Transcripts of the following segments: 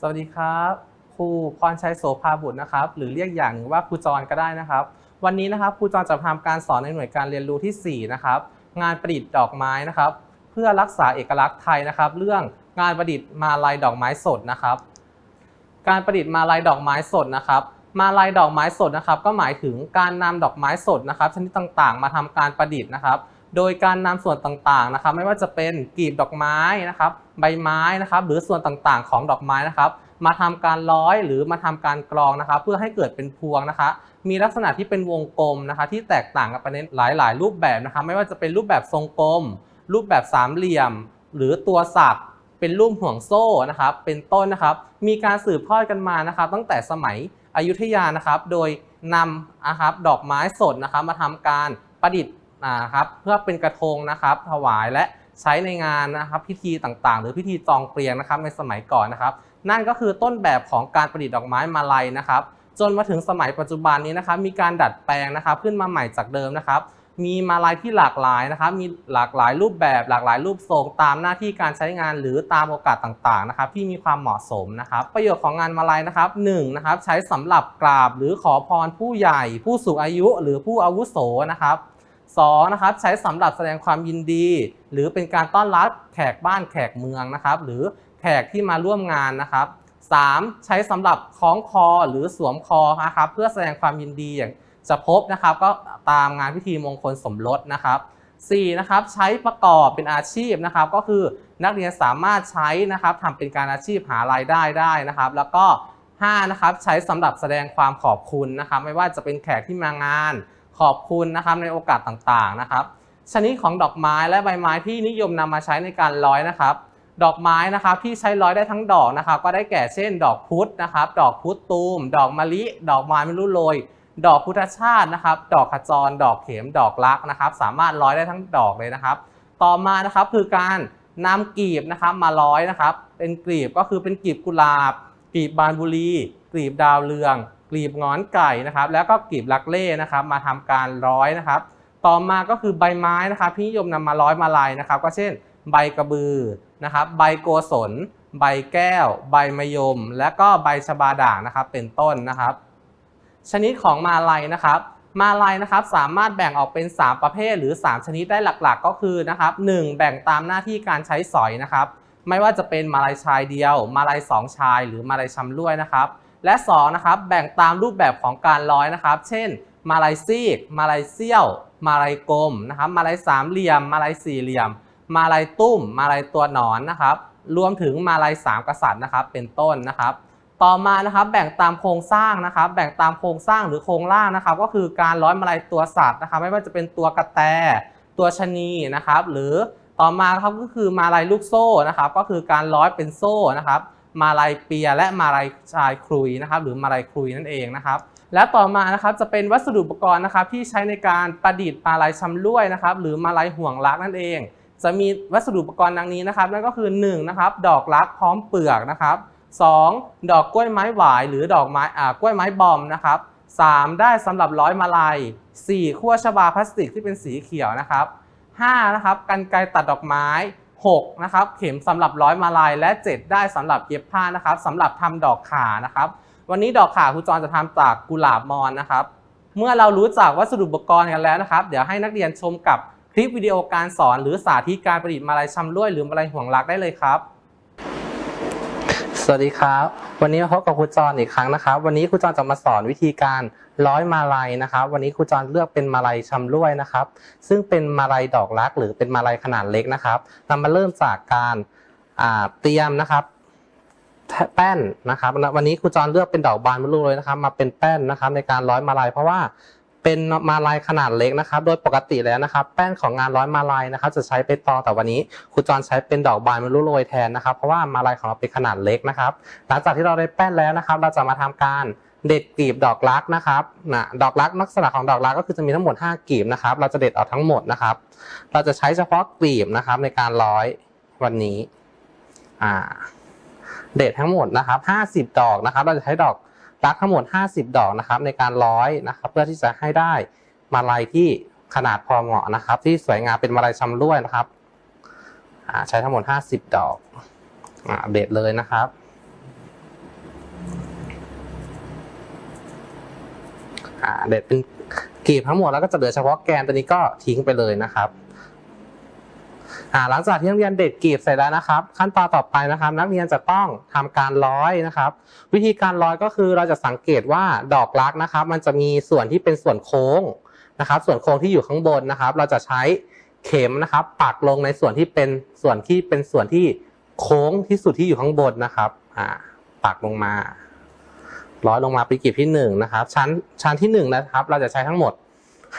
สวัสดีครับครูพรชัยโสภาบุตรนะครับ หรือเรียกอย่างว่าครูจรก็ได้นะครับ วันนี้นะครับครูจรจะทำการสอนในหน่วยการเรียนรู้ที่ 4 นะครับ งานประดิษฐ์ดอกไม้นะครับ เพื่อรักษาเอกลักษณ์ไทยนะครับ เรื่องงานประดิษฐ์มาลัยดอกไม้สดนะครับ การประดิษฐ์มาลัยดอกไม้สดนะครับ มาลัยดอกไม้สดนะครับ ก็หมายถึงการนำดอกไม้สดนะครับ ชนิดต่างๆ มาทำการประดิษฐ์นะครับ โดยการนำส่วนต่างๆนะครับ ไม่ว่าจะเป็นกลีบดอกไม้นะครับ ใบไม้นะครับ หรือส่วนต่างๆ ของดอกไม้นะครับ มาทำการร้อยหรือมาทำการกรองนะครับ เพื่อให้เกิดเป็นพวงนะคะ มีลักษณะที่เป็นวงกลมนะคะ ที่แตกต่างกันไปในหลาย ๆ รูปแบบนะคะ ไม่ว่าจะเป็นรูปแบบทรงกลม รูปแบบสามเหลี่ยม หรือตัวสักเป็นรูปห่วงโซ่นะครับ เป็นต้นนะครับ มีการสืบทอดกันมานะครับ ตั้งแต่สมัยอยุธยานะครับ โดยนำนะครับดอกไม้สดนะครับ มาทำการประดิษฐ์นะครับ เพื่อเป็นกระทงนะครับ ถวายและ ใช้ในงานนะครับพิธีต่างๆ หรือพิธีจองเปลียงนะครับในสมัยก่อนนะครับ นั่นก็คือต้นแบบของการประดิษฐ์ดอกไม้มาลัยนะครับ จนมาถึงสมัยปัจจุบันนี้นะครับ มีการดัดแปลงนะครับ ขึ้นมาใหม่จากเดิมนะครับ มีมาลัยที่หลากหลายนะครับ มีหลากหลายรูปแบบ หลากหลายรูปทรงตามหน้าที่การใช้งานหรือตามโอกาสต่างๆนะครับ ที่มีความเหมาะสมนะครับ ประโยชน์ของงานมาลัยนะครับหนึ่งนะครับใช้สำหรับกราบหรือขอพรผู้ใหญ่ ผู้สูงอายุ หรือผู้อาวุโสนะครับ สองนะครับใช้สำหรับแสดงความยินดี หรือเป็นการต้อนรับแขกบ้านแขกเมืองนะครับหรือแขกที่มาร่วมงานนะครับ 3. ใช้สำหรับคล้องคอหรือสวมคอนะครับเพื่อแสดงความยินดีอย่างจะพบนะครับก็ตามงานพิธีมงคลสมรสนะครับ 4. นะครับใช้ประกอบเป็นอาชีพนะครับก็คือนักเรียนสามารถใช้นะครับทำเป็นการอาชีพหารายได้ได้นะครับ แล้วก็ 5. นะครับใช้สำหรับแสดงความขอบคุณนะครับไม่ว่าจะเป็นแขกที่มางาน ขอบคุณนะครับในโอกาสต่างๆนะครับ ชนิดของดอกไม้และใบไม้ที่นิยมนำมาใช้ในการร้อยนะครับ ดอกไม้นะครับที่ใช้ร้อยได้ทั้งดอกนะครับ ก็ได้แก่เช่น ดอกพุธนะครับ ดอกพุธตูม ดอกมะลิ ดอกไม้ไม่รู้โรยดอกพุทธชาตินะครับ ดอกขจร ดอกเข็ม ดอกรักนะครับ สามารถร้อยได้ทั้งดอกเลยนะครับ ต่อมานะครับคือการนำกลีบนะครับมาร้อยนะครับ เป็นกลีบก็คือเป็นกลีบกุหลาบ กลีบบานบุรี กลีบดาวเรือง กลีบงอนไก่นะครับ แล้วก็กลีบลักเล่นะครับ มาทำการร้อยนะครับ ต่อมาก็คือใบไม้นะครับที่นิยมนำมาร้อยมาลัยนะครับ ก็เช่น ใบกระบือนะครับ ใบโกศล ใบแก้ว ใบมะยม และก็ใบชบาด่างนะครับ เป็นต้นนะครับ ชนิดของมาลัยนะครับ มาลัยนะครับสามารถแบ่งออกเป็น 3 ประเภทหรือ 3 ชนิดได้หลักๆ ก็คือนะครับ 1. แบ่งตามหน้าที่การใช้สอยนะครับ ไม่ว่าจะเป็นมาลัยชายเดียว มาลัยสองชาย หรือมาลัยชำร่วยนะครับ และ2นะครับแบ่งตามรูปแบบของการร้อยนะครับ เช่น มาลัยซีก มาลัยเซี่ยว มาลัยกลมนะครับ มาลัยสามเหลี่ยม มาลัยสี่เหลี่ยม มาลัยตุ้ม มาลัยตัวหนอนนะครับ รวมถึงมาลัยสามกษัตริย์นะครับ เป็นต้นนะครับ ต่อมานะครับแบ่งตามโครงสร้างนะครับ แบ่งตามโครงสร้างหรือโครงล่างนะครับ ก็คือการร้อยมาลัยตัวสัตว์นะครับ ไม่ว่าจะเป็นตัวกระแต ตัวชะนีนะครับ หรือต่อมาครับก็คือมาลัยลูกโซ่นะครับ ก็คือการร้อยเป็นโซ่นะครับ มาลัยเปีย และมาลัยชายครุยนะครับหรือมาลัยครุยนั่นเองนะครับและต่อมานะครับจะเป็นวัสดุอุปกรณ์นะครับที่ใช้ในการประดิษฐ์มาลัยชำร่วยนะครับหรือมาลัยห่วงรักนั่นเอง จะมีวัสดุอุปกรณ์ดังนี้นะครับนั่นก็คือ1นะครับดอกรักพร้อมเปลือกนะครับ 2. ดอกกล้วยไม้หวายหรือดอกไม้อ่ากล้วยไม้บอมนะครับ 3. ได้สำหรับร้อยมาลัย 4. ขั้วชบาพลาสติกที่เป็นสีเขียวนะครับ 5. นะครับกันไกรตัดดอกไม้ 6. นะครับเข็มสำหรับร้อยมาลัยและ 7 ได้สำหรับเย็บผ้านะครับสำหรับทำดอกขานะครับวันนี้ดอกขาครูจรจะทำจากกุหลาบมอนนะครับเมื่อเรารู้จักวัสดุอุปกรณ์กันแล้วนะครับ เดี๋ยวให้นักเรียนชมกับคลิปวิดีโอการสอน หรือสาธิตการประดิษฐ์มาลัยชำล้วยหรือมาลัยห่วงลักได้เลยครับ สวัสดีครับ วันนี้มาพบกับครูจรอีกครั้งนะครับ วันนี้ครูจรจะมาสอนวิธีการร้อยมาลัยนะครับ วันนี้ครูจรเลือกเป็นมาลัยชำร่วยนะครับ ซึ่งเป็นมาลัยดอกรักหรือเป็นมาลัยขนาดเล็กนะครับเรามาเริ่มจากการเตรียมนะครับ แป้นนะครับ วันนี้ครูจรเลือกเป็นดอกบานมะลูเลยนะครับ มาเป็นแป้นนะครับ ในการร้อยมาลัยเพราะว่า เป็นมาลัยขนาดเล็กนะครับ โดยปกติแล้วนะครับ แป้นของงานร้อยมาลัยนะครับ จะใช้เป็นตองแต่วันนี้ครูจรใช้เป็นดอกบานมะลูโรยแทนนะครับ เพราะว่ามาลัยของเราเป็นขนาดเล็กนะครับ หลังจากที่เราได้แป้นแล้วนะครับ เราจะมาทำการเด็ดกลีบดอกรักนะครับนะดอกรักลักษณะของดอกรักก็คือจะมีทั้งหมด 5กลีบนะครับ เราจะเด็ดออกทั้งหมดนะครับ เราจะใช้เฉพาะกลีบนะครับ ในการร้อยวันนี้อ่าเด็ดทั้งหมดนะครับ 50 ดอกนะครับ เราจะใช้ดอก ลั๊กทั้งหมด 50 ดอกนะครับในการร้อยนะครับเพื่อที่จะให้ได้มาลัยที่ขนาดพอเหมาะนะครับ ที่สวยงามเป็นมาลัยชำร่วยนะครับใช้ทั้งหมด 50 ดอกเบ็ดเลยนะครับ เด็ดเป็นกลีบทั้งหมดแล้วก็จะเหลือเฉพาะแกนตัวนี้ก็ทิ้งไปเลยนะครับ หลังจากที่นักเรียนเด็ดกลีบเสร็จแล้วนะครับ ขั้นตอนต่อไปนะครับ นักเรียนจะต้องทำการร้อยนะครับ วิธีการร้อยก็คือเราจะสังเกตว่าดอกรักนะครับ มันจะมีส่วนที่เป็นส่วนโค้งนะครับ ส่วนโค้งที่อยู่ข้างบนนะครับ เราจะใช้เข็มนะครับ ปักลงในส่วนที่เป็นส่วนที่เป็นส่วนที่โค้งที่สุดที่อยู่ข้างบนนะครับอ่าปักลงมา ร้อยลงมาเป็นกลีบที่หนึ่งนะครับ ชั้นชั้นที่หนึ่งนะครับ เราจะใช้ทั้งหมด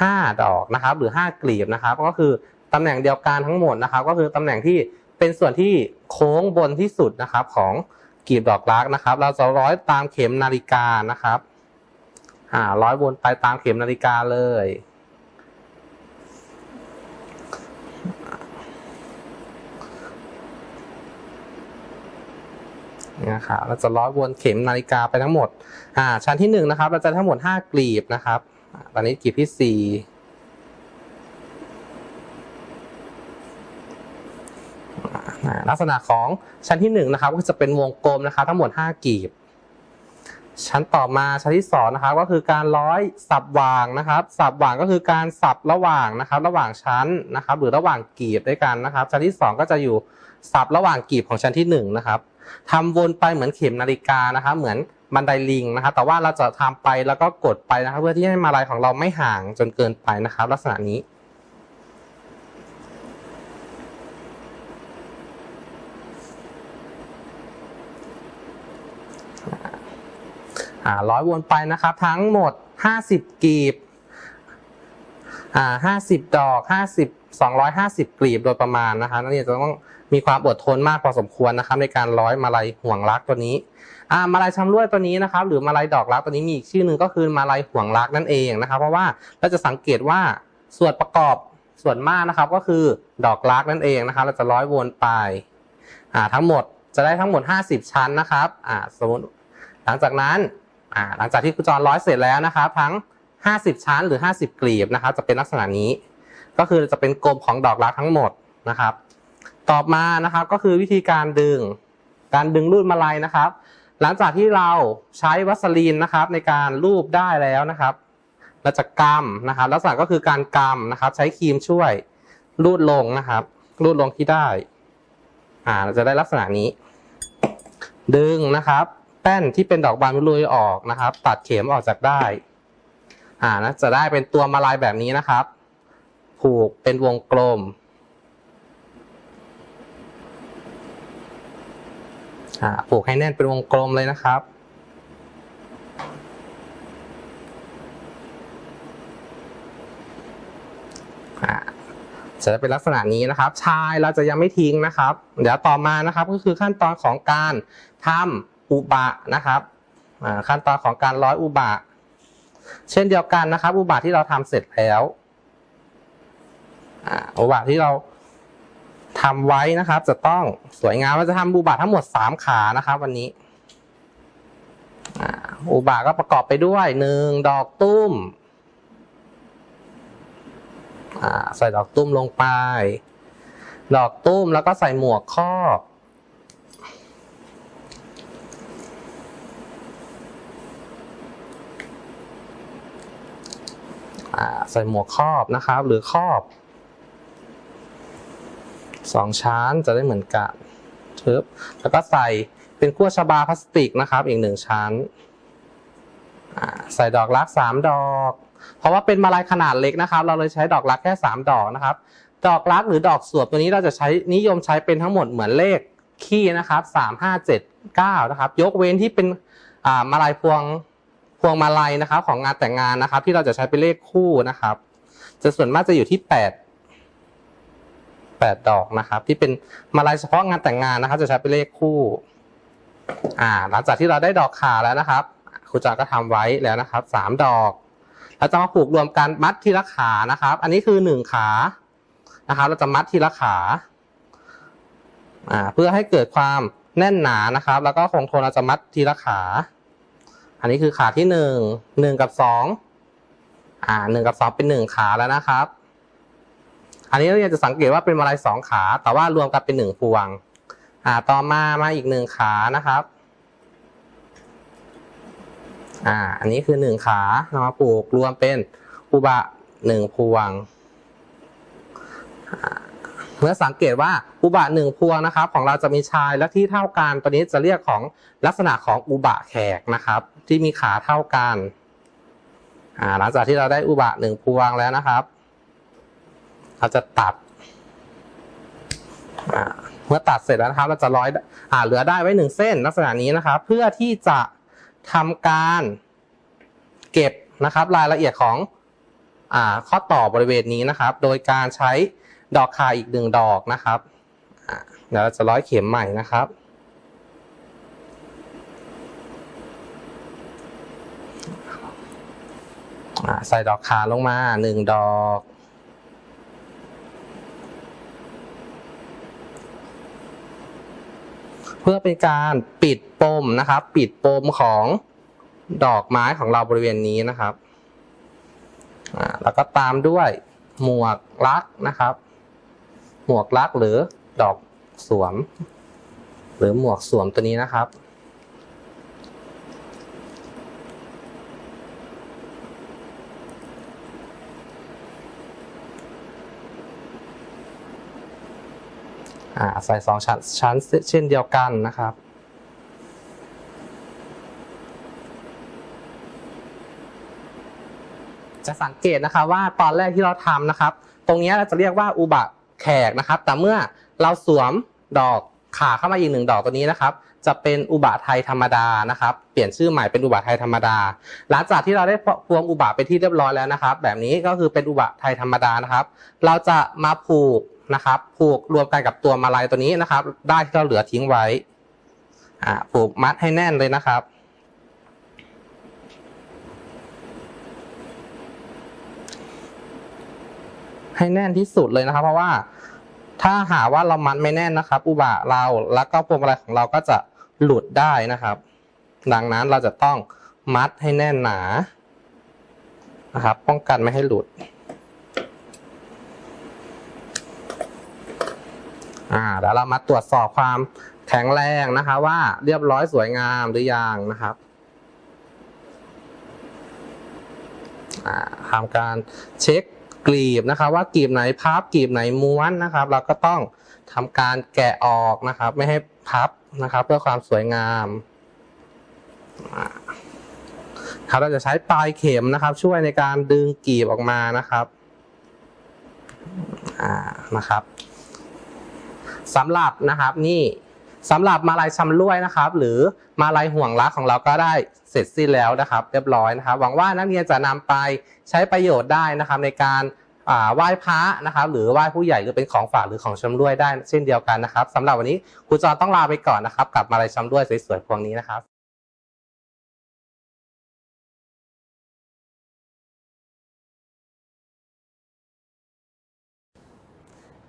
ห้าดอกนะครับ หรือห้ากลีบนะครับ ก็คือ ตำแหน่งเดียวกันทั้งหมดนะครับ ก็คือตำแหน่งที่เป็นส่วนที่โค้งบนที่สุดนะครับ ของกีบดอกรักนะครับ เราจะร้อยตามเข็มนาฬิกานะครับอ่าร้อยวนไปตามเข็มนาฬิกาเลย นะครับเราจะร้อยวนเข็มนาฬิกาไปทั้งหมดอ่าชั้นที่หนึ่งนะครับ เราจะทั้งหมดห้ากลีบนะครับ ตอนนี้กลีบที่สี่ ลักษณะของชั้นที่หนึ่งนะครับก็จะเป็นวงกลมนะครับทั้งหมดห้ากลีบ ชั้นต่อมาชั้นที่สองนะครับก็คือการร้อยสับวางนะครับ สับวางก็คือการสับระหว่างนะครับ ระหว่างชั้นนะครับ หรือระหว่างกลีบด้วยกันนะครับ ชั้นที่สองก็จะอยู่สับระหว่างกลีบของชั้นที่หนึ่งนะครับทำวนไปเหมือนเข็มนาฬิกานะครับ เหมือนบันไดลิงนะครับ แต่ว่าเราจะทำไปแล้วก็กดไปนะครับ เพื่อที่ให้มาลายของเราไม่ห่างจนเกินไปนะครับ ลักษณะนี้ อ่าร้อยวนไปนะครับ ทั้งหมด 50 กลีบอ่า50ดอก50 250กลีบโดยประมาณนะครับนักเรียนจะต้องมีความอดทนมากพอสมควรนะครับ ในการร้อยมาลัยห่วงรักตัวนี้อ่ามาลัยชำร่วยตัวนี้นะครับ หรือมาลัยดอกรักตัวนี้มีอีกชื่อหนึ่งก็คือมาลัยห่วงรักนั่นเองนะครับ เพราะว่าเราจะสังเกตว่าส่วนประกอบส่วนมากนะครับก็คือดอกรักนั่นเองนะครับ เราจะร้อยวนไปอ่าทั้งหมดจะได้ทั้งหมด 50 ชั้นนะครับอ่าสมมติหลังจากนั้น อ่าหลังจากที่ครูจรร้อยเสร็จแล้วนะครับทั้ง 50 ชั้นหรือ 50 กลีบนะครับ จะเป็นลักษณะนี้ ก็คือจะเป็นกลมของดอกรักทั้งหมดนะครับ ต่อมานะครับก็คือวิธีการดึง การดึงรูดมาลัยนะครับ หลังจากที่เราใช้วัสลีนนะครับในการรูปได้แล้วนะครับเราจะกำนะครับ ลักษณะก็คือการกำนะครับ ใช้ครีมช่วยรูดลงนะครับ รูดลงที่ได้ อ่าเราจะได้ลักษณะนี้ ดึงนะครับ แป้นที่เป็นดอกบานมุลุยออกนะครับ ตัดเข็มออกจากได้อ่านะจะได้เป็นตัวมาลายแบบนี้นะครับ ผูกเป็นวงกลมอ่าผูกให้แน่นเป็นวงกลมเลยนะครับอ่าจะเป็นลักษณะนี้นะครับ ชายเราจะยังไม่ทิ้งนะครับ เดี๋ยวต่อมานะครับก็คือขั้นตอนของการทำ อุบะนะครับขั้นตอนของการร้อยอุบะ เช่นเดียวกันนะครับ อุบะที่เราทำเสร็จแล้วอุบะที่เราทำไว้นะครับ จะต้องสวยงามเราจะทำอุบะทั้งหมดสามขานะครับ วันนี้อุบะก็ประกอบไปด้วยหนึ่งดอกตุ้มใส่ดอกตุ้มลงไป ดอกตุ้มแล้วก็ใส่หมวกครอบ ใส่หมวกครอบนะครับ หรือครอบสองชั้นจะได้เหมือนกันทึบแล้วก็ใส่เป็นขั้วชบาพลาสติกนะครับ อีกหนึ่งชั้นใส่ดอกรักสามดอก เพราะว่าเป็นมาลายขนาดเล็กนะครับ เราเลยใช้ดอกรักแค่สามดอกนะครับ ดอกรักหรือดอกสวบตัวนี้เราจะใช้นิยมใช้เป็นทั้งหมดเหมือนเลขคี่นะครับสามห้าเจ็ดเก้านะครับ ยกเว้นที่เป็นมาลายพวง วงมาลัยนะครับ ของงานแต่งงานนะครับ ที่เราจะใช้เป็นเลขคู่นะครับ จะส่วนมากจะอยู่ที่แปดแปดดอกนะครับ ที่เป็นมาลัยเฉพาะงานแต่งงานนะครับ จะใช้เป็นเลขคู่ อ่า หลังจากที่เราได้ดอกขาแล้วนะครับครูจอก็ทำไว้แล้วนะครับสามดอกเราจะมาผูกรวมกันมัดทีละขานะครับ อันนี้คือหนึ่งขานะครับ เราจะมัดทีละขาอ่าเพื่อให้เกิดความแน่นหนานะครับ แล้วก็คงทนเราจะมัดทีละขา อันนี้คือขาที่หนึ่งหนึ่งกับสองอ่าหนึ่งกับสองเป็นหนึ่งขาแล้วนะครับ อันนี้เราจะสังเกตว่าเป็นมาลัยสองขา แต่ว่ารวมกันเป็นหนึ่งพวง อ่าต่อมามาอีกหนึ่งขานะครับ อ่า อันนี้คือหนึ่งขานำมาปลูกรวมเป็นอุบะหนึ่งพวง มื่อสังเกตว่าอุบะหนึ่งพวงนะครับ ของเราจะมีชายและที่เท่ากันตัวนี้จะเรียกของลักษณะของอุบะแขกนะครับ ที่มีขาเท่ากันหลังจากที่เราได้อุบะหนึ่งพวงแล้วนะครับ เราจะตัดเมื่อตัดเสร็จแล้วนะครับ เราจะร้อยอ่าเหลือได้ไว้หนึ่งเส้น ลักษณะนี้นะครับ เพื่อที่จะทำการเก็บนะครับ รายละเอียดของอ่าข้อต่อบริเวณนี้นะครับ โดยการใช้ ดอกคาอีกหนึ่งดอกนะครับเดี๋ยวเราจะร้อยเข็มใหม่นะครับ ใส่ดอกคาลงมาหนึ่งดอก เพื่อเป็นการปิดปมนะครับ ปิดปมของดอกไม้ของเราบริเวณนี้นะครับแล้วก็ตามด้วยหมวกลักนะครับ หมวกลักหรือดอกสวม หรือหมวกสวมตัวนี้นะครับ ใส่สองชั้นชั้นเช่นเดียวกันนะครับจะสังเกตนะครับว่าตอนแรกที่เราทำนะครับ ตรงนี้เราจะเรียกว่าอุบะ ขกนะครับ แต่เมื่อเราสวมดอกขาเข้ามาอีกหนึ่งดอกตัวนี้นะครับ จะเป็นอุบะไทยธรรมดานะครับ เปลี่ยนชื่อใหม่เป็นอุบะไทยธรรมดา หลังจากที่เราได้พวงอุบะไปที่เรียบร้อยแล้วนะครับ แบบนี้ก็คือเป็นอุบะไทยธรรมดานะครับ เราจะมาผูกนะครับ ผูกรวมกันกับตัวมาลัยตัวนี้นะครับ ได้ที่เราเหลือทิ้งไว้ผูกมัดให้แน่นเลยนะครับให้แน่นที่สุดเลยนะครับ เพราะว่า ถ้าหาว่าเรามัดไม่แน่นนะครับ อุบะเราแล้วก็พวงมาลัยของเราก็จะหลุดได้นะครับ ดังนั้นเราจะต้องมัดให้แน่นหนานะครับ ป้องกันไม่ให้หลุดอ่าเดี๋ยวเรามาตรวจสอบความแข็งแรงนะคะ ว่าเรียบร้อยสวยงามหรือยังนะครับอ่าทำการเช็ค กลีบนะครับ ว่ากลีบไหนพับกลีบไหนม้วนนะครับ เราก็ต้องทำการแกะออกนะครับ ไม่ให้พับนะครับ เพื่อความสวยงามครับเราจะใช้ปลายเข็มนะครับ ช่วยในการดึงกลีบออกมานะครับอ่านะครับสำหรับนะครับนี่ สำหรับมาลายชำล่วยนะครับ หรือมาลายห่วงรักของเราก็ได้เสร็จสิ้นแล้วนะครับ เรียบร้อยนะครับ หวังว่านักเรียนจะนำไปใช้ประโยชน์ได้นะครับ ในการอ่าไหว้พระนะครับ หรือไหว้ผู้ใหญ่หรือเป็นของฝากหรือของชำร่วยได้เช่นเดียวกันนะครับสำหรับวันนี้ครูจอต้องลาไปก่อนนะครับ กับมาลายชำร่วยสวยๆพวงนี้นะครับ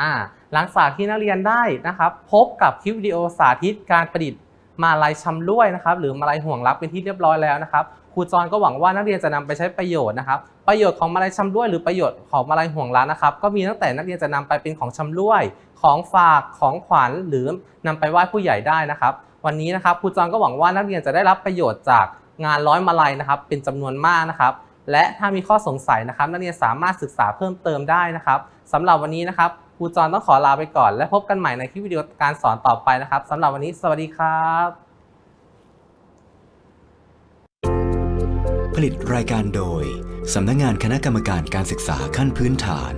อ่าหลังจากที่นักเรียนได้นะครับ พบกับคลิปวิดีโอสาธิตการประดิษฐ์มาลัยชำร่วยนะครับ หรือมาลัยห่วงลับเป็นที่เรียบร้อยแล้วนะครับครูจรก็หวังว่านักเรียนจะนำไปใช้ประโยชน์นะครับ ประโยชน์ของมาลัยชำร่วยหรือประโยชน์ของมาลัยห่วงลับนะครับ ก็มีตั้งแต่นักเรียนจะนำไปเป็นของชำร่วย ของฝากของขวัญหรือนำไปไหว้ผู้ใหญ่ได้นะครับ วันนี้นะครับครูจรก็หวังว่านักเรียนจะได้รับประโยชน์จากงานร้อยมาลัยนะครับ เป็นจำนวนมากนะครับ และถ้ามีข้อสงสัยนะครับ นักเรียนสามารถศึกษาเพิ่มเติมได้นะครับสำหรับวันนี้นะครับ ครูจรต้องขอลาไปก่อน และพบกันใหม่ในคลิปวิดีโอการสอนต่อไปนะครับสำหรับวันนี้สวัสดีครับ ผลิตรายการโดยสำนักงานคณะกรรมการการศึกษาขั้นพื้นฐาน